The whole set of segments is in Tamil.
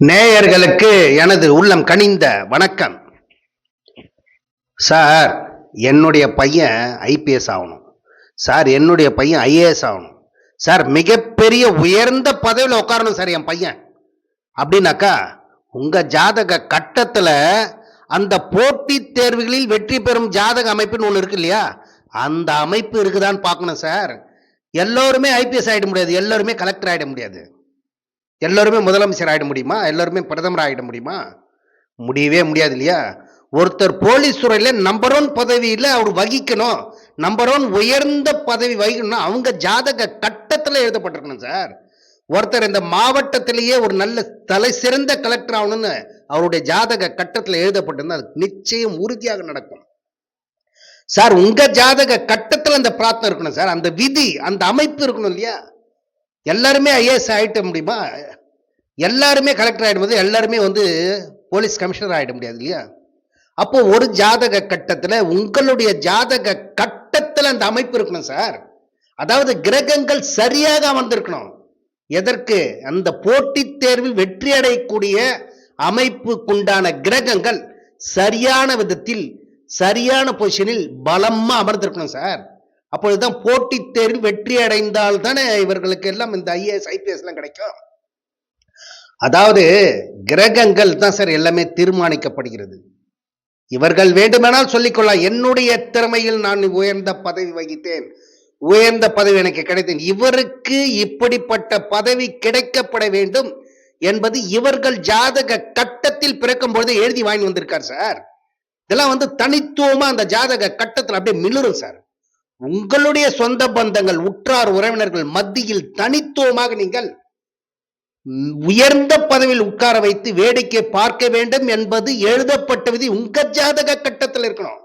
நேயர்களுக்கு எனது உள்ளம் கனிந்த வணக்கம். சார் என்னுடைய பையன் ஐபிஎஸ் ஆகணும். சார் என்னுடைய பையன் ஐஏஎஸ் ஆகணும். சார் மிகப்பெரிய உயர்ந்த பதவியில் உட்காரணும் சார் என் பையன். அப்படின்னாக்கா உங்க ஜாதக கட்டத்தில் அந்த போட்டித் தேர்வுகளில் வெற்றி பெறும் ஜாதக அமைப்புன்னு ஒன்று இருக்கு இல்லையா? அந்த அமைப்பு இருக்குதான்னு பார்க்கணும் சார். எல்லோருமே ஐபிஎஸ் ஆயிட முடியாது. எல்லோருமே கலெக்டர் ஆகிட முடியாது. எல்லோருமே முதலமைச்சர் ஆகிட முடியுமா? எல்லோருமே பிரதமர் ஆகிட முடியுமா? முடியவே முடியாது இல்லையா? ஒருத்தர் போலீஸ் துறையில் நம்பர் ஒன் பதவியில் அவர் வகிக்கணும். நம்பர் ஒன் உயர்ந்த பதவி வகிக்கணும்னா அவங்க ஜாதக கட்டத்தில் எழுதப்பட்டிருக்கணும் சார். ஒருத்தர் இந்த மாவட்டத்திலேயே ஒரு நல்ல தலை சிறந்த கலெக்டர் ஆகணும்னு அவருடைய ஜாதக கட்டத்தில் எழுதப்பட்டிருந்தா அது நிச்சயம் உறுதியாக நடக்கும். சார் உங்க ஜாதக கட்டத்தில் அந்த பிரார்த்தனை இருக்கணும் சார். அந்த விதி அந்த அமைப்பு இருக்கணும் இல்லையா? எல்லாருமே ஐஏஎஸ் ஆகிட்ட முடியுமா? எல்லாருமே கலெக்டர் ஆகிடும்போது எல்லாருமே வந்து போலீஸ் கமிஷனர் ஆகிட முடியாது இல்லையா? அப்போ ஒரு ஜாதக கட்டத்தில் உங்களுடைய ஜாதக கட்டத்தில் அந்த அமைப்பு இருக்கணும் சார். அதாவது கிரகங்கள் சரியாக அமர்ந்திருக்கணும். எதற்கு? அந்த போட்டித் தேர்வில் வெற்றி அடையக்கூடிய அமைப்புக்குண்டான கிரகங்கள் சரியான விதத்தில் சரியான பொசிஷனில் பலமா அமர்ந்திருக்கணும் சார். அப்பொழுதுதான் போட்டித் தேர்வில் வெற்றி அடைந்தால் தானே இவர்களுக்கு எல்லாம் இந்த ஐஏஎஸ் ஐபிஎஸ் எல்லாம் கிடைக்கும். அதாவது கிரகங்கள் தான் சார் எல்லாமே தீர்மானிக்கப்படுகிறது. இவர்கள் வேண்டுமானால் சொல்லிக்கொள்ளலாம். என்னுடைய திறமையில் நான் உயர்ந்த பதவி வகித்தேன். உயர்ந்த பதவி எனக்கு கிடைத்தேன். இவருக்கு இப்படிப்பட்ட பதவி கிடைக்கப்பட வேண்டும் என்பது இவர்கள் ஜாதக கட்டத்தில் பிறக்கும் பொழுது எழுதி வாங்கி வந்திருக்கார் சார். இதெல்லாம் வந்து தனித்துவமா அந்த ஜாதக கட்டத்தில் அப்படியே மிளரும் சார். உங்களுடைய சொந்த பந்தங்கள் உற்றார் உறவினர்கள் மத்தியில் தனித்துவமாக நீங்கள் உயர்ந்த பதவியில் உட்கார வைத்து வேடிக்கை பார்க்க வேண்டும் என்பது எழுதப்பட்ட விதி. உங்க ஜாதக கட்டத்தில் இருக்கணும்.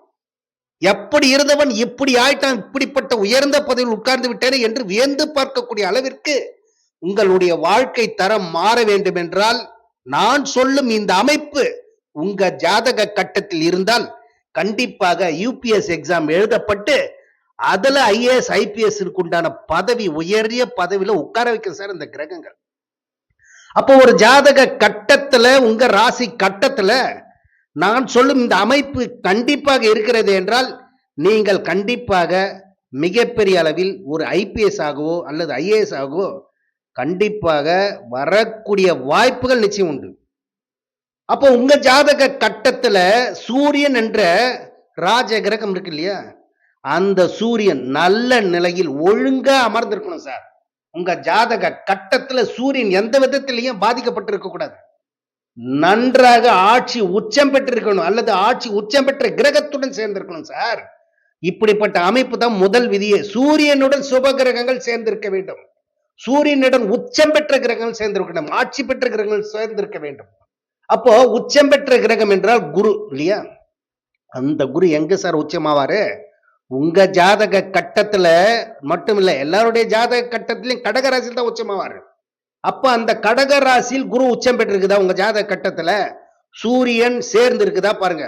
எப்படி இருந்தவன் இப்படி ஆயிட்டான் இப்படிப்பட்ட உயர்ந்த பதவியில் உட்கார்ந்து விட்டேனே என்று வியந்து பார்க்கக்கூடிய அளவிற்கு உங்களுடைய வாழ்க்கை தரம் மாற வேண்டும் என்றால் நான் சொல்லும் இந்த அமைப்பு உங்க ஜாதக கட்டத்தில் இருந்தால் கண்டிப்பாக யூபிஎஸ் எக்ஸாம் எழுதப்பட்டு அதுல ஐஏஎஸ் ஐபிஎஸ் உண்டான பதவி உயரிய பதவியில உட்கார வைக்கிற சார் இந்த கிரகங்கள். அப்போ ஒரு ஜாதக கட்டத்துல உங்க ராசி கட்டத்துல நான் சொல்லும் இந்த அமைப்பு கண்டிப்பாக இருக்கிறது என்றால் நீங்கள் கண்டிப்பாக மிகப்பெரிய அளவில் ஒரு ஐபிஎஸ் ஆகவோ அல்லது ஐஏஎஸ் ஆகவோ கண்டிப்பாக வரக்கூடிய வாய்ப்புகள் நிச்சயம் உண்டு. அப்போ உங்க ஜாதக கட்டத்துல சூரியன் என்ற ராஜ கிரகம் இருக்கு இல்லையா? அந்த சூரியன் நல்ல நிலையில் ஒழுங்கா அமர்ந்திருக்கணும் சார். உங்க ஜாதக கட்டத்துல சூரியன் எந்த விதத்திலையும் பாதிக்கப்பட்டிருக்க கூடாது. நன்றாக ஆட்சி உச்சம் பெற்றிருக்கணும் அல்லது ஆட்சி உச்சம் பெற்ற கிரகத்துடன் சேர்ந்திருக்கணும் சார். இப்படிப்பட்ட அமைப்பு தான் முதல் விதியே. சூரியனுடன் சுப கிரகங்கள் சேர்ந்திருக்க வேண்டும். சூரியனுடன் உச்சம் பெற்ற கிரகங்கள் சேர்ந்திருக்க வேண்டும் ஆட்சி பெற்ற கிரகங்கள் சேர்ந்திருக்க வேண்டும். அப்போ உச்சம் பெற்ற கிரகம் என்றால் குரு இல்லையா? அந்த குரு எங்க சார் உச்சமாவாரு? உங்க ஜாதக கட்டத்துல மட்டும் இல்ல எல்லாருடைய ஜாதக கட்டத்திலையும் கடக ராசியில் தான் உச்சமாவாரு அப்ப அந்த கடக ராசியில் குரு உச்சம் பெற்றிருக்குதா உங்க ஜாதக கட்டத்துல? சூரியன் சேர்ந்து இருக்குதா பாருங்க.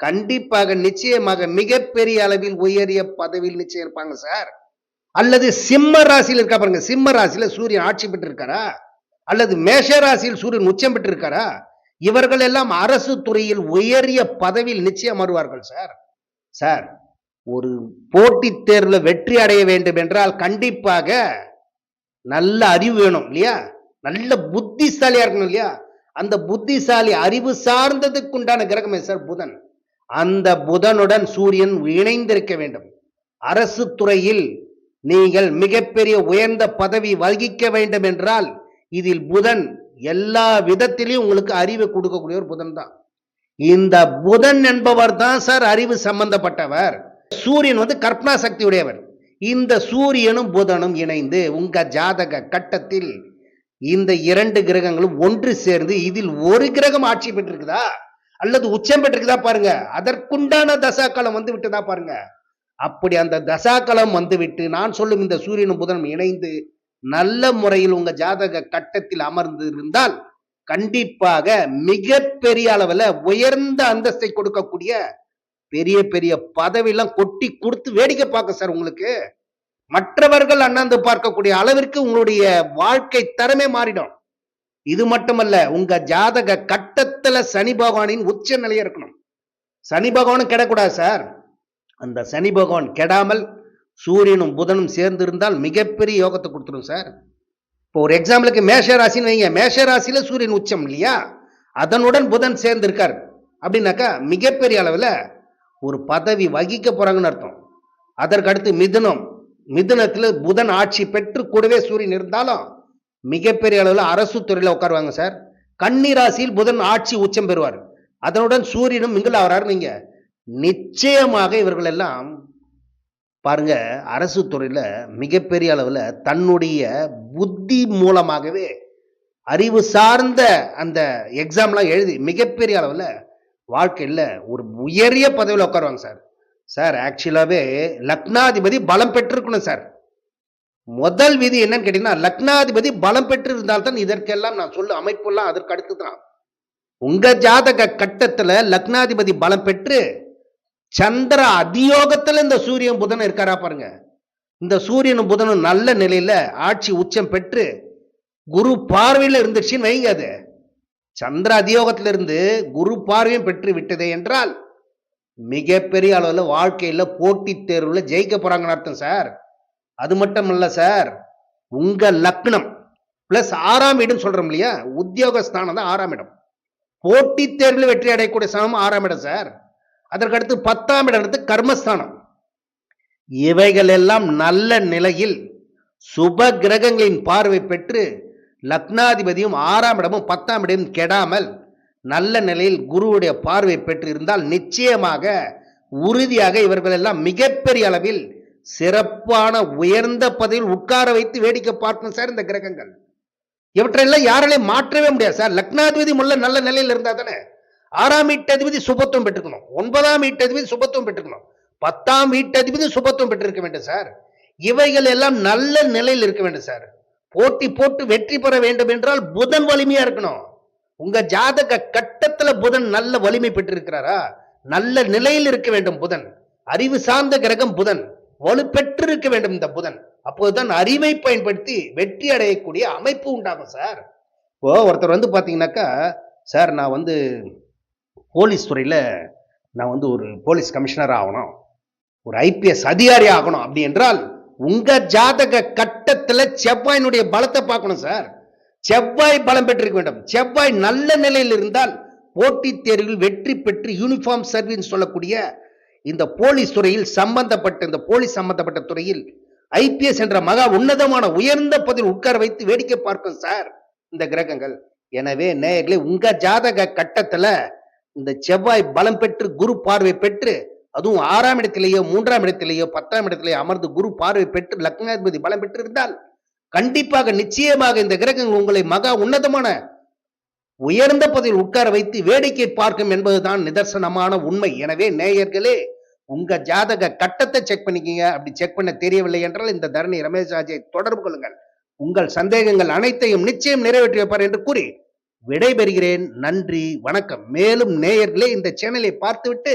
கண்டிப்பாக நிச்சயமாக மிகப்பெரிய அளவில் உயரிய பதவியில் நிச்சயம் இருப்பாங்க சார். அல்லது சிம்ம ராசியில் இருக்கா பாருங்க. சிம்ம ராசியில சூரியன் ஆட்சி பெற்றிருக்காரா? அல்லது மேஷ ராசியில் சூரியன் உச்சம் பெற்றிருக்காரா? இவர்கள் எல்லாம் அரசு துறையில் உயரிய பதவியில் நிச்சயம் வருவார்கள் சார். சார் ஒரு போட்டித் தேர்வில் வெற்றி அடைய வேண்டும் என்றால் கண்டிப்பாக நல்ல அறிவு வேணும் இல்லையா? நல்ல புத்திசாலியா இருக்கணும் இல்லையா? அந்த புத்திசாலி அறிவு சார்ந்ததுக்கு உண்டான கிரகமே சார் புதன். அந்த புதனுடன் சூரியன் இணைந்திருக்க வேண்டும். அரசு துறையில் நீங்கள் மிகப்பெரிய உயர்ந்த பதவி வகிக்க வேண்டும் என்றால் இதில் புதன் எல்லா விதத்திலையும் உங்களுக்கு அறிவை கொடுக்கக்கூடிய ஒரு புதன் தான். இந்த புதன் என்பவர் தான் சார் அறிவு சம்பந்தப்பட்டவர். சூரியன் வந்து கற்பனா சக்தி உடையவர் இந்த சூரியனும் புதனும் இணைந்து உங்க ஜாதக கட்டத்தில் இந்த இரண்டு கிரகங்களும் ஒன்று சேர்ந்து இதில் ஒரு கிரகம் ஆட்சி பெற்றிருக்குதா? அல்லது உச்சம் பெற்றிருக்குதா பாருங்க. அதற்குண்டான தசாக்காலம் வந்து விட்டுதா பாருங்க. அப்படி அந்த தசாக்காலம் வந்துவிட்டு நான் சொல்லும் இந்த சூரியனும் புதனும் இணைந்து நல்ல முறையில் உங்க ஜாதக கட்டத்தில் அமர்ந்து இருந்தால் கண்டிப்பாக மிகப்பெரிய அளவுல உயர்ந்த அந்தஸ்தை கொடுக்கக்கூடிய பெரிய பெரிய பதவியெல்லாம் கொட்டி கொடுத்து வேடிக்கை பார்க்க சார் உங்களுக்கு. மற்றவர்கள் அண்ணாந்து பார்க்கக்கூடிய அளவிற்கு உங்களுடைய வாழ்க்கை தரமே மாறிடும். இது மட்டுமல்ல உங்க ஜாதக கட்டத்துல சனி பகவானின் உச்ச நிலையா இருக்கணும். சனி பகவானும் கெடக்கூடாது சார். அந்த சனி பகவான் கெடாமல் சூரியனும் புதனும் சேர்ந்து இருந்தால் மிகப்பெரிய யோகத்தை கொடுத்துரும் சார். இப்போ ஒரு எக்ஸாம்பிளுக்கு மேஷ ராசின்னு வைங்க. மேஷ ராசியில சூரியன் உச்சம் இல்லையா? அதனுடன் புதன் சேர்ந்து இருக்கார் அப்படின்னாக்கா மிகப்பெரிய அளவில் ஒரு பதவி வகிக்க போறாங்கன்னு அர்த்தம். அதற்கு அடுத்து மிதுனம். மிதுனத்தில் புதன் ஆட்சி பெற்று கூடவே சூரியன் இருந்தாலும் மிகப்பெரிய அளவில் அரசு துறையில் உட்காருவாங்க சார். கன்னி ராசியில் புதன் ஆட்சி உச்சம் பெறுவார். அதனுடன் சூரியனும் மிங்கில் ஆகிறார் நீங்க. நிச்சயமாக இவர்கள் எல்லாம் பாருங்க அரசு துறையில் மிகப்பெரிய அளவில் தன்னுடைய புத்தி மூலமாகவே அறிவு சார்ந்த அந்த எக்ஸாம்லாம் எழுதி மிகப்பெரிய அளவில் வாழ்க்கையில் ஒரு உயரிய பதவியில் உட்காருவாங்க சார். சார் ஆக்சுவலாகவே லக்னாதிபதி பலம் பெற்றிருக்கணும் சார். முதல் விதி என்னன்னு கேட்டீங்கன்னா லக்னாதிபதி பலம் பெற்று இருந்தால்தான் இதற்கெல்லாம் நான் சொல்ல அமைப்புலாம் அதற்கு அடுத்து தான் உங்க ஜாதக கட்டத்துல லக்னாதிபதி பலம் பெற்று சந்திர அதியோகத்துல இந்த சூரியன் புதன் இருக்காரா பாருங்க. இந்த சூரியனும் புதனும் நல்ல நிலையில ஆட்சி உச்சம் பெற்று குரு பார்வையில் இருந்துச்சுன்னு வைங்க அது. சந்திர அதியோகத்திலிருந்து குரு பார்வையும் பெற்று விட்டதே என்றால் மிகப்பெரிய அளவில் வாழ்க்கையில் போட்டித் தேர்வில் ஜெயிக்க போகிறாங்கன்னு அர்த்தம் சார். அது மட்டும் இல்லை சார் உங்கள் லக்னம் பிளஸ் ஆறாம் இடம் சொல்கிறோம் இல்லையா? உத்தியோக ஸ்தானம் தான் ஆறாம் இடம். போட்டித் தேர்வில் வெற்றி அடையக்கூடிய ஸ்தானம் ஆறாம் இடம் சார். அதற்கு அடுத்து பத்தாம் இடம் அடுத்து கர்மஸ்தானம். இவைகள் எல்லாம் நல்ல நிலையில் சுப கிரகங்களின் பார்வை பெற்று லக்னாதிபதியும் ஆறாம் இடமும் பத்தாம் இடமும் கெடாமல் நல்ல நிலையில் குருவுடைய பார்வை பெற்று இருந்தால் நிச்சயமாக உறுதியாக இவர்கள் எல்லாம் மிகப்பெரிய அளவில் சிறப்பான உயர்ந்த பதவியில் உட்கார வைத்து வேடிக்கை பார்க்கணும் சார் இந்த கிரகங்கள். இவற்றையெல்லாம் யாராலையும் மாற்றவே முடியாது சார். லக்னாதிபதி முள்ள நல்ல நிலையில் இருந்தா தானே. ஆறாம் வீட்டதிபதி சுபத்துவம் பெற்றுக்கணும். ஒன்பதாம் வீட்டதிபதி சுபத்துவம் பெற்றுக்கணும். பத்தாம் வீட்டதிபதி சுபத்துவம் பெற்றிருக்க வேண்டும் சார். இவைகள் எல்லாம் நல்ல நிலையில் இருக்க வேண்டும் சார். போட்டி போட்டு வெற்றி பெற வேண்டும் என்றால் புதன் வலிமையா இருக்கணும். உங்க ஜாதக கட்டத்துல புதன் நல்ல வலிமை பெற்றிருக்கிறாரா? நல்ல நிலையில் இருக்க வேண்டும் புதன். அறிவு சார்ந்த கிரகம் புதன். வலுப்பெற்று இருக்க வேண்டும் இந்த புதன். அப்போதுதான் அறிவை பயன்படுத்தி வெற்றி அடையக்கூடிய அமைப்பு உண்டாகும் சார். இப்போ ஒருத்தர் வந்து பாத்தீங்கன்னாக்கா சார் நான் வந்து போலீஸ் துறையில நான் வந்து ஒரு போலீஸ் கமிஷனர் ஆகணும். ஒரு ஐபிஎஸ் அதிகாரி ஆகணும். அப்படி என்றால் உங்க ஜாதக கட்டத்துல செவ்வாயினுடைய பலத்தை பார்க்கணும் சார். செவ்வாய் பலம் பெற்றிருக்க வேண்டும். செவ்வாய் நல்ல நிலையில் இருந்தால் போட்டித் தேர்வில் வெற்றி பெற்று யூனிஃபார்ம் சர்வீஸ் சொல்லக்கூடிய இந்த போலீஸ் துறையில் சம்பந்தப்பட்ட இந்த போலீஸ் சம்பந்தப்பட்ட துறையில் ஐபிஎஸ் என்ற மகா உன்னதமான உயர்ந்த பதில் உட்கார வைத்து வேடிக்கை பார்க்கும் சார் இந்த கிரகங்கள். எனவே நேயர்களே உங்க ஜாதக கட்டத்துல இந்த செவ்வாய் பலம் பெற்று குரு பார்வை பெற்று அதுவும் ஆறாம் இடத்திலேயோ மூன்றாம் இடத்திலேயோ பத்தாம் இடத்திலேயோ அமர்ந்து குரு பார்வை பெற்று லக்னாதிபதி பலம் பெற்று இருந்தால் கண்டிப்பாக நிச்சயமாக இந்த கிரகங்கள் உங்களை மகா உன்னதமான உயர்ந்த பதவியில் உட்கார வைத்து வேடிக்கை பார்க்கும் என்பதுதான் நிதர்சனமான உண்மை. எனவே நேயர்களே உங்க ஜாதக கட்டத்தை செக் பண்ணிக்கீங்க. அப்படி செக் பண்ண தெரியவில்லை என்றால் இந்த தரணி ரமேஷ் ராஜை தொடர்பு கொள்ளுங்கள். உங்கள் சந்தேகங்கள் அனைத்தையும் நிச்சயம் நிறைவேற்றி வைப்பார் என்று கூறி விடைபெறுகிறேன். நன்றி வணக்கம். மேலும் நேயர்களே இந்த சேனலை பார்த்துவிட்டு